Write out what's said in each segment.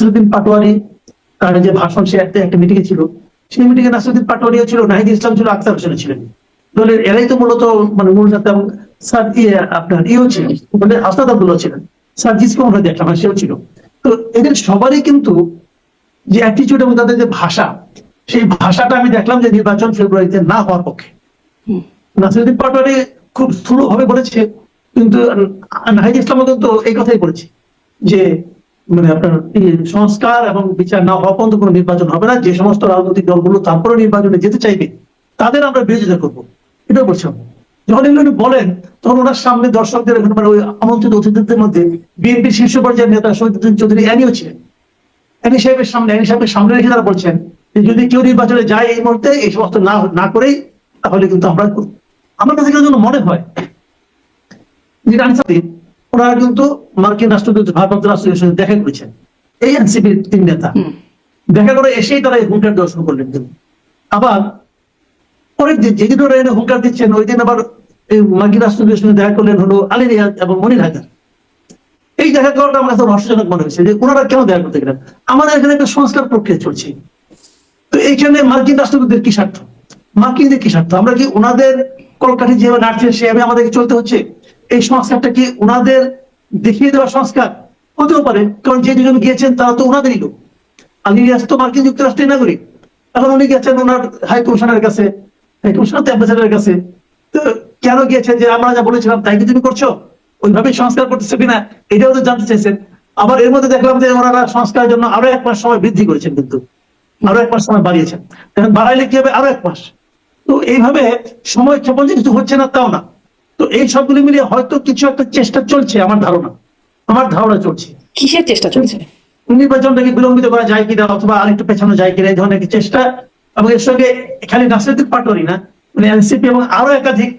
নাসিরুদ্দিন পাটোয়ারি তার যে ভাষণ সে একটা একটা মিটিংয়ে ছিল, সেই মিটিংয়ে নাসিরুদ্দিন পাটোয়ারিও ছিল, নাহিদ ইসলাম ছিল, আক্তার হোসেন ছিলেন দলের এরাই তো মূলত মানে মূল নেতা এবং স্যার ইয়ে আপনার ইয়েও ছিলেন মানে আস্তাদ আব্দুল্লাহ ছিলেন, স্যার জিসকে আমরা দেখলাম সেও ছিল তো এদের সবারই কিন্তু যে অ্যাটিচিউড এবং তাদের যে ভাষা, সেই ভাষাটা আমি দেখলাম যে নির্বাচন ফেব্রুয়ারিতে না হওয়ার পক্ষে। নাসিরুদ্দিন পাটোয়ারি খুব স্থূল ভাবে বলেছে, কিন্তু নাহিদ ইসলামও কিন্তু এই কথাই বলেছে যে মানে আপনার সংস্কার এবং বিচার না হওয়া পর্যন্ত কোনো নির্বাচন হবে না। যে সমস্ত রাজনৈতিক দলগুলো তারপরে নির্বাচনে যেতে চাইবে, তাদের আমরা বিরোধিতা করব। এটাও বলছিলাম যখন এগুলো বলেন, তখন ওনার সামনে দর্শকদের মানে ওই আমন্ত্রিত অতিথিদের মধ্যে বিএনপি শীর্ষ পর্যায়ের নেতা শহীদুদ্দিন চৌধুরী অ্যানিও ছিলেন অ্যানি সাহেবের সামনে, অ্যানি সাহেবের সামনে রেখে তারা বলছেন যে, যদি কেউ নির্বাচনে যায় এই মুহূর্তে, এই সমস্ত না না করেই, তাহলে কিন্তু আমরা আমার কাছে কেন যেন মনে হয় যে রানসাদি ওনারা কিন্তু মার্কিন রাষ্ট্রদূত ভারপ্রাপ্ত রাষ্ট্রদূতের সাথে দেখা করেছেন। এই এনসিপির তিন নেতা। দেখা করে এসেই তারা এই হুঙ্কার দেওয়া শুরু করলেন কিন্তু। আবার পরের দিন যেদিন ওরা এনে হুঙ্কার দিচ্ছেন ওই দিন আবার এই মার্কিন রাষ্ট্রদূতের সঙ্গে দেখা করলেন হলো আলী রিয়াদ এবং মনির হায়দার। এই দেখা করাটা আমার কাছে রহস্যজনক মনে হয়েছে যে ওনারা কেন দেখা করতে গেলেন? আমাদের এখানে একটা সংস্কার প্রক্রিয়া চলছে। তো এইখানে মার্কিন রাষ্ট্রদূতের কি স্বার্থ? মার্কিনদের কি স্বার্থ? আমরা কি ওনাদের কলকাঠি যেভাবে নাচছে সেভাবে আমাদেরকে চলতে হচ্ছে? এই সংস্কারটা কি ওনাদের দেখিয়ে দেওয়া সংস্কার হতেও পারে। কারণ যে দুজন গিয়েছেন, তারা তো ওনাদেরই লোক। আলী রিয়াজ তো মার্কিন যুক্তরাষ্ট্রের নাগরিক। এখন উনি গেছেন ওনার হাই কমিশনারের কাছে, হাই কমিশনার, তো অ্যাম্বাসেডারের কাছে। তো কেন গিয়েছেন যে আমরা যা বলেছিলাম, তাই কি তুমি করছ? ওইভাবেই সংস্কার করতেছে কিনা, এটাও তো জানতে চাইছেন। আবার এর মধ্যে দেখলাম যে ওনারা সংস্কারের জন্য আরও এক মাস সময় বৃদ্ধি করেছেন কিন্তু। আরও এক মাস সময় বাড়িয়েছেন। বাড়াইলে কি হবে? আরও এক মাস। তো এইভাবে সময় ক্ষেপণ যে কিছু হচ্ছে না, তাও না। তো এই সবগুলি মিলিয়ে হয়তো কিছু একটা চেষ্টা চলছে আমার ধারণা। আমার ধারণা চলছে। কিসের চেষ্টা চলছে? নির্বাচনটাকে বিলম্বিত করা যায় কিনা অথবা আরেকটু পেছানো যায় কিনা এই ধরনের চেষ্টা এবং এর সঙ্গে খালি নাসিরুদ্দিন পাটোয়ারি না মানে এনসিপি এবং আরও একাধিক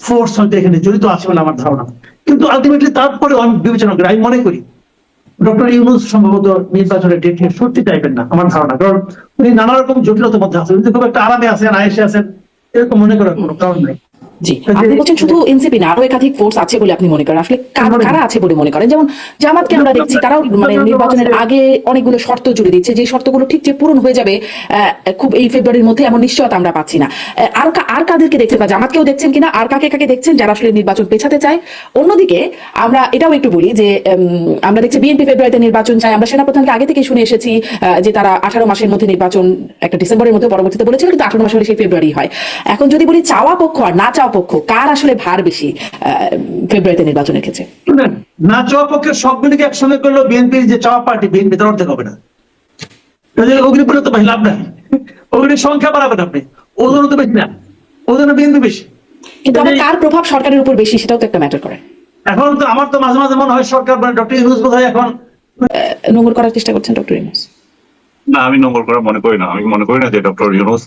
ফোর্স হয়তো এখানে জড়িত আছে বলে আমার ধারণা। কিন্তু আলটিমেটলি তারপরে আমি বিবেচনা করি আমি মনে করি ডক্টর ইউনুস সম্ভবত নির্বাচনের ডেট নিয়ে সত্যি চাইবেন না আমার ধারণা। কারণ উনি নানা রকম জটিলতার মধ্যে আছেন খুব একটা আরামে আছেন আয়েসে আছেন এরকম মনে করার কোনো কারণ নেই। জি। আপনি বলছেন শুধু এনসিপি না আরও একাধিক ফোর্স আছে বলে আপনি মনে করেন। আসলে কারা- কারা আছে বলে মনে করেন? যেমন জামাতকে আমরা দেখছি তারাও মানে নির্বাচনের আগে অনেকগুলো শর্ত জুড়ে দিচ্ছে। যে শর্তগুলো ঠিক যে পূরণ হয়ে যাবে খুব এই ফেব্রুয়ারির মধ্যে এমন নিশ্চয়তা আমরা পাচ্ছি না। আর আর কাদেরকে দেখছেন বা জামাতকেও দেখছেন কিনা? আর কাকে কাকে দেখছেন? যারা আসলে নির্বাচন পেছাতে চায়। অন্যদিকে আমরা এটাও একটু বলি যে আমরা দেখছি বিএনপি ফেব্রুয়ারিতে নির্বাচন চাই আমরা সেনাপ্রধানকে আগে থেকে শুনে এসেছি যে তারা আঠারো মাসের মধ্যে নির্বাচন একটা ডিসেম্বরের মধ্যে পরবর্তীতে বলেছিল কিন্তু আঠারো মাস হলে সেই ফেব্রুয়ারি হয়। এখন যদি বলি চাওয়া পক্ষ আর না চাওয়া পক্ষ? কার আসলে ভার বেশি ফেব্রুয়ারিতে নির্বাচনের ক্ষেত্রে? না চাওয়া পক্ষে সবগুলিকে একসঙ্গে করলেও বিএনপির যে চাওয়া পার্টি বিএনপি তার অর্ধেক হবে না। অগ্নিপুরে তো লাভ নাই। অগ্নির সংখ্যা বাড়াবেন আপনি। ওজনও তো বেশি না। ওজনে বিএনপি বেশি। কিন্তু কার প্রভাব সরকারের উপর বেশি সেটাও তো একটা ম্যাটার করে। এখন তো আমার তো মাঝে মাঝে মনে হয় সরকার মানে ডক্টর ইউনুস বোধ হয় এখন নোংর করার চেষ্টা করছেন ডক্টর ইউনুস না আমি নোংর করে মনে করি না। আমি মনে করি না যে ডক্টর ইউনুস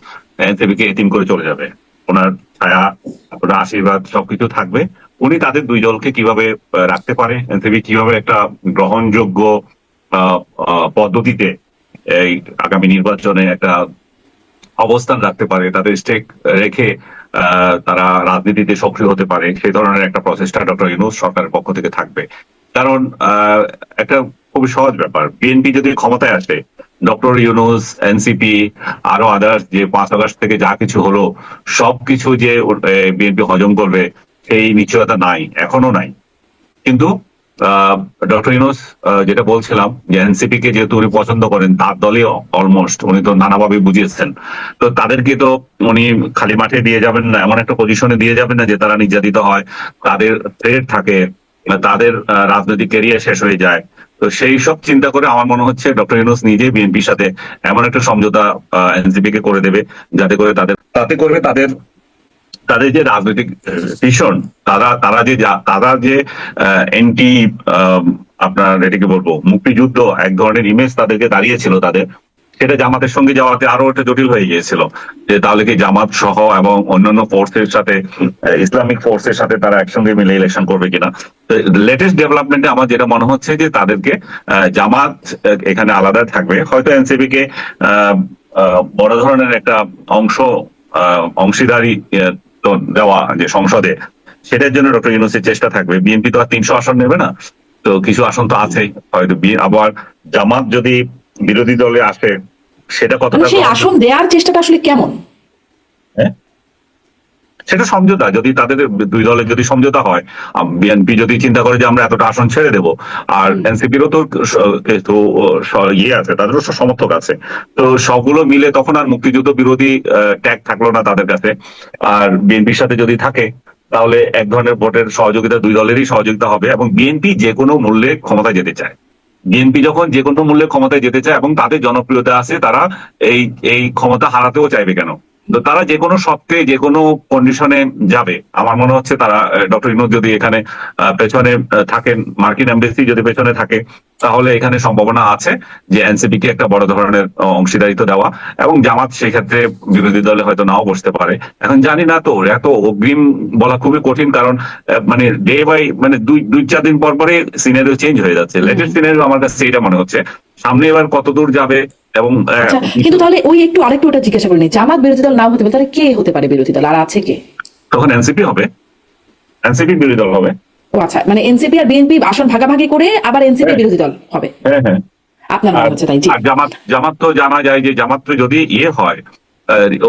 এনসিপি কে এতিম করে চলে যাবে। ওনার ছায়া, ওনার আশীর্বাদ সবকিছু থাকবে। উনি তাদের দুই দলকে কীভাবে রাখতে পারে, এনসিপি কীভাবে একটা গ্রহণযোগ্য পদ্ধতিতে এই আগামী নির্বাচনে একটা অবস্থান রাখতে পারে, তাদের স্টেক রেখে তারা রাজনীতিতে সক্রিয় হতে পারে, সেই ধরনের একটা প্রচেষ্টা ডক্টর ইউনুস সরকারের পক্ষ থেকে থাকবে। কারণ একটা খুবই সহজ ব্যাপার। বিএনপি যদি ক্ষমতায় আসে ডক্টর ইউনুস এনসিপি আরও আদার্স যে পাঁচ আগস্ট থেকে যা কিছু হলো, সবকিছু যে বিএনপি হজম করবে, সেই নিশ্চয়তা নাই, এখনও নাই। কিন্তু ডক্টর ইউনুস যেটা বলছিলাম যে এনসিপি কে যেহেতু উনি পছন্দ করেন, তার দলে অলমোস্ট উনি তো নানাভাবে বুঝিয়েছেন। তো তাদেরকে তো উনি খালি মাঠে দিয়ে যাবেন না, এমন একটা পজিশনে দিয়ে যাবেন না যে তারা নির্যাতিত হয়, তাদের থ্রেট থাকে, তাদের রাজনৈতিক ক্যারিয়ার শেষ হয়ে যায়। তো সেই সব চিন্তা করে আমার মনে হচ্ছে ডক্টর ইউনুস নিজে বিএনপির সাথে এমন একটা সমঝোতা এনসিপি কে করে দেবে, যাতে করে তাদের, তাতে করবে তাদের তাদের যে রাজনৈতিক ভীষণ, তারা তারা যে তারা যে এন্টি আপনার এটাকে বলব মুক্তিযুদ্ধ, এক ধরনের ইমেজ তাদেরকে দাঁড়িয়েছিল তাদের সেটা জামাতের সঙ্গে যাওয়াতে আরও একটা জটিল হয়ে গিয়েছিল, যে তাহলে কি জামাত সহ এবং অন্যান্য ফোর্সের সাথে ইসলামিক ফোর্সের সাথে তারা একসঙ্গে মিলে ইলেকশন করবে কিনা? লেটেস্ট ডেভেলপমেন্টে আমার যেটা মনে হচ্ছে যে তাদেরকে জামাত এখানে আলাদা থাকবে। হয়তো এনসিপি কে বড় ধরনের একটা অংশ অংশীদারি দেওয়া যে সংসদে, সেটার জন্য ডক্টর ইউনুসের চেষ্টা থাকবে। বিএনপি তো আর তিনশো আসন নেবে না। তো কিছু আসন তো আছেই। হয়তো আবার জামাত যদি বিরোধী দলে আসে সেটা মানে কতটা সেই আসন দেওয়ার চেষ্টাটা আসলে কেমন? সেটা সমঝোতা যদি তাদের দুই দলের যদি সমঝোতা হয় বিএনপি যদি চিন্তা করে যে আমরা এতটা আসন ছেড়ে দেব আর এনসিপিরও তো তো ইয়ে আছে তাদেরও সমর্থক আছে। তো সবগুলো মিলে তখন আর মুক্তিযুদ্ধ বিরোধী ট্যাগ থাকল না তাদের কাছে। আর বিএনপির সাথে যদি থাকে তাহলে এক ধরনের ভোটের সহযোগিতা দুই দলেরই সহযোগিতা হবে এবং বিএনপি যে কোনো মূল্যে ক্ষমতায় যেতে চায়। বিএনপি যখন যে কোনো মূল্যে ক্ষমতায় যেতে চায় এবং তাদের জনপ্রিয়তা আছে, তারা এই এই ক্ষমতা হারাতেও চাইবে কেন? তো তারা যে কোনো সত্ত্বে যে কোনো কন্ডিশনে যাবে। আমার মনে হচ্ছে তারা ডক্টর ইনোদ যদি এখানে পেছনে থাকেন, মার্কিন এমবেসি যদি পেছনে থাকে তাহলে এখানে সম্ভাবনা আছে যে এনসিপি কে একটা বড় ধরনের অংশীদারিত্ব দেওয়া এবং জামাত সেই ক্ষেত্রে বিরোধী দলে হয়তো নাও বসতে পারে। এখন জানি না তো এত অগ্রিম বলা খুবই কঠিন কারণ মানে ডে বাই মানে দুই দুই চার দিন পর পরে সিনারিও চেঞ্জ হয়ে যাচ্ছে। লেটেস্ট সিনারিও আমার কাছে এটা মনে হচ্ছে। সামনে এবার কত দূর যাবে এবং আচ্ছা কিন্তু তাহলে ওই একটু আরেকটু ওটা জিজ্ঞাসা করিনি জামাত বিরোধী দল নাও হতে পারে তাহলে কে হতে পারে বিরোধী দল? আর আছে কে? তখন এনসিপি হবে। এনসিপি বিরোধী দল হবে। ও আচ্ছা মানে এনসিপি আর বিএনপি আসন ভাগাভাগি করে আবার এনসিপি হ্যাঁ। বিরোধী দল হবে। হ্যাঁ হ্যাঁ। আপনার মনে হচ্ছে তাই? জামাত জামাত তো জানা যায় যে জামাত তো যদি ইয়ে হয়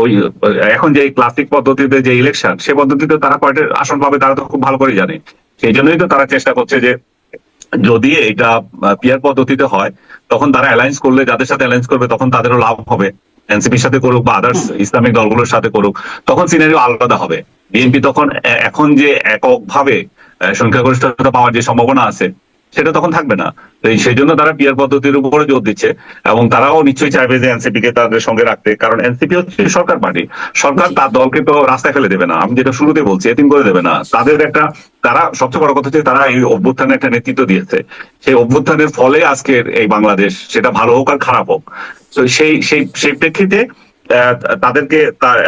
ওই এখন যে ক্লাসিক পদ্ধতিতে যে ইলেকশন সে পদ্ধতিতে তারা কয়টা আসন পাবে তারা তো খুব ভালো করে জানে। সেই জন্যই তো তারা চেষ্টা করছে যে যদি এটা পিয়ার পদ্ধতিতে হয় তখন তারা অ্যালায়েন্স করলে যাদের সাথে অ্যালায়েন্স করবে তখন তাদেরও লাভ হবে। এনসিপির সাথে করুক বা আদার্স ইসলামিক দলগুলোর সাথে করুক তখন সিনারিও আলাদা হবে। বিএনপি তখন এখন যে এককভাবে সংখ্যাগরিষ্ঠতা পাওয়ার যে সম্ভাবনা আছে, সেটা তখন থাকবে না। সেই জন্য তারা পিয়ার পদ্ধতির উপরে জোর দিচ্ছে এবং তারাও নিশ্চয়ই চাইবে যে এনসিপি কে তাদের সঙ্গে রাখতে, কারণ এনসিপি হচ্ছে সরকার পার্টি। সরকার তার দলকে তো রাস্তায় ফেলে দেবে না। আমি যেটা শুরুতে বলছি, এতিম করে দেবে না। তাদের একটা, তারা সবচেয়ে বড় কথা হচ্ছে তারা এই অভ্যুত্থানে একটা নেতৃত্ব দিয়েছে। সেই অভ্যুত্থানের ফলে আজকের এই বাংলাদেশ সেটা ভালো হোক আর খারাপ হোক। তো সেই সেই সেই প্রেক্ষিতে তাদেরকে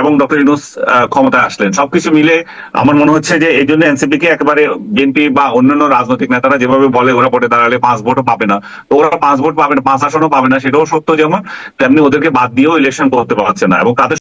এবং ডক্টর ইউনুস ক্ষমতা আসলেন। সবকিছু মিলে আমার মনে হচ্ছে যে এই জন্য এনসিপি কে একেবারে বিএনপি বা অন্যান্য রাজনৈতিক নেতারা যেভাবে বলে ওরা ভোটে দাঁড়ালে পাঁচ ভোটও পাবে না। তো ওরা পাঁচ ভোট পাবে না, পাঁচ আসনও পাবে না, সেটাও সত্য যেমন, তেমনি ওদেরকে বাদ দিয়েও ইলেকশন করতে পারছে না এবং তাদের